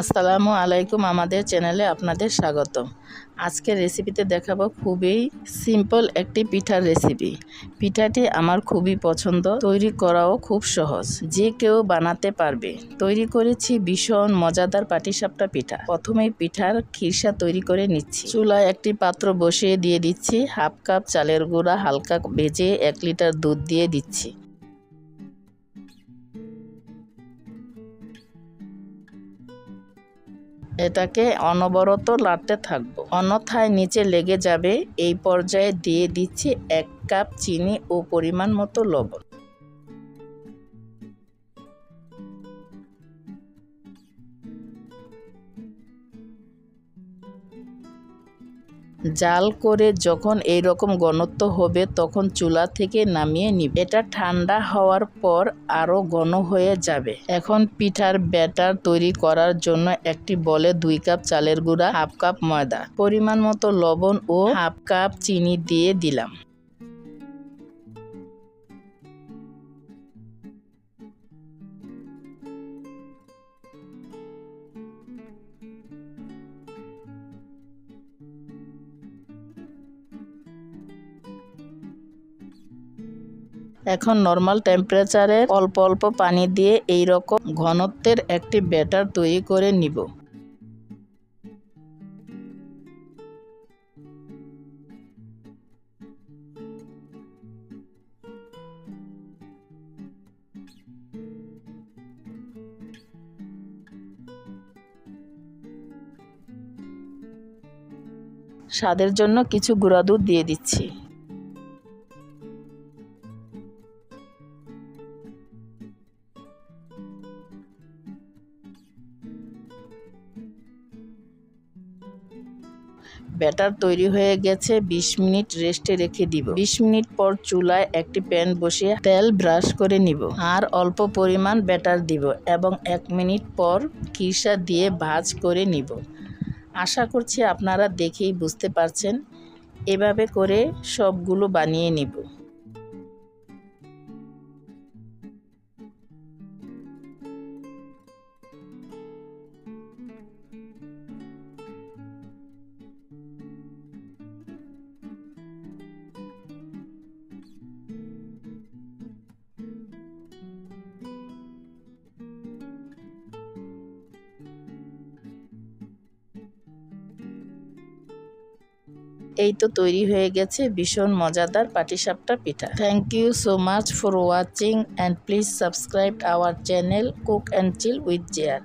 আসসালামু আলাইকুম আমাদের চ্যানেলে আপনাদের স্বাগত আজকের রেসিপিতে দেখাবো খুবই সিম্পল একটি পিঠার রেসিপি। পিঠাটি আমার খুবই পছন্দ, তৈরি করাও খুব সহজ। যে কেউ বানাতে পারবে। তৈরি করেছি ভীষণ মজাদার পাটিসাপটা পিঠা। প্রথমেই পিঠার খিরসা তৈরি করে নিচ্ছি। চুলায় একটি পাত্র বসিয়ে দিয়ে দিচ্ছি। হাফ কাপ চালের গুঁড়া হালকা ভেজে এক লিটার দুধ দিয়ে দিচ্ছি। এটাকে অনবরত লাড়তে থাকব। অন্যথায় নিচে লেগে যাবে। এই পর্যায়ে দিয়ে দিচ্ছি এক কাপ চিনি ও পরিমাণ মতো লবণ। জাল করে যখন এই রকম ঘনত্ব হবে, তখন চুলা থেকে নামিয়ে নিবে। এটা ঠান্ডা হওয়ার পর আরও ঘন হয়ে যাবে। এখন পিঠার ব্যাটার তৈরি করার জন্য একটি বলে দুই কাপ চালের গুঁড়া, হাফ কাপ ময়দা। পরিমাণ মতো লবণ ও হাফ কাপ চিনি দিয়ে দিলাম। এখন নর্মাল টেম্পারেচারে অল্প অল্প পানি দিয়ে এই রকম ঘনত্বের একটি ব্যাটার তৈরি করে নিব। স্বাদের জন্য কিছু গুঁড়া দুধ দিয়ে দিচ্ছি। ব্যাটার তৈরি হয়ে গেছে ২০ মিনিট রেস্টে রেখে দিব। ২০ মিনিট পর চুলায় একটি প্যান বসিয়ে তেল ব্রাশ করে নিব। আর অল্প পরিমাণ ব্যাটার দিব এবং এক মিনিট পর কিসা দিয়ে ভাজ করে নিব। আশা করছি আপনারা দেখেই বুঝতে পারছেন। এভাবে করে সবগুলো বানিয়ে নিব। এই তো তৈরি হয়ে গেছে ভীষণ মজাদার পাটিসাপটা পিঠা। Thank you so much for watching and please subscribe our channel cook and chill with জেয়ার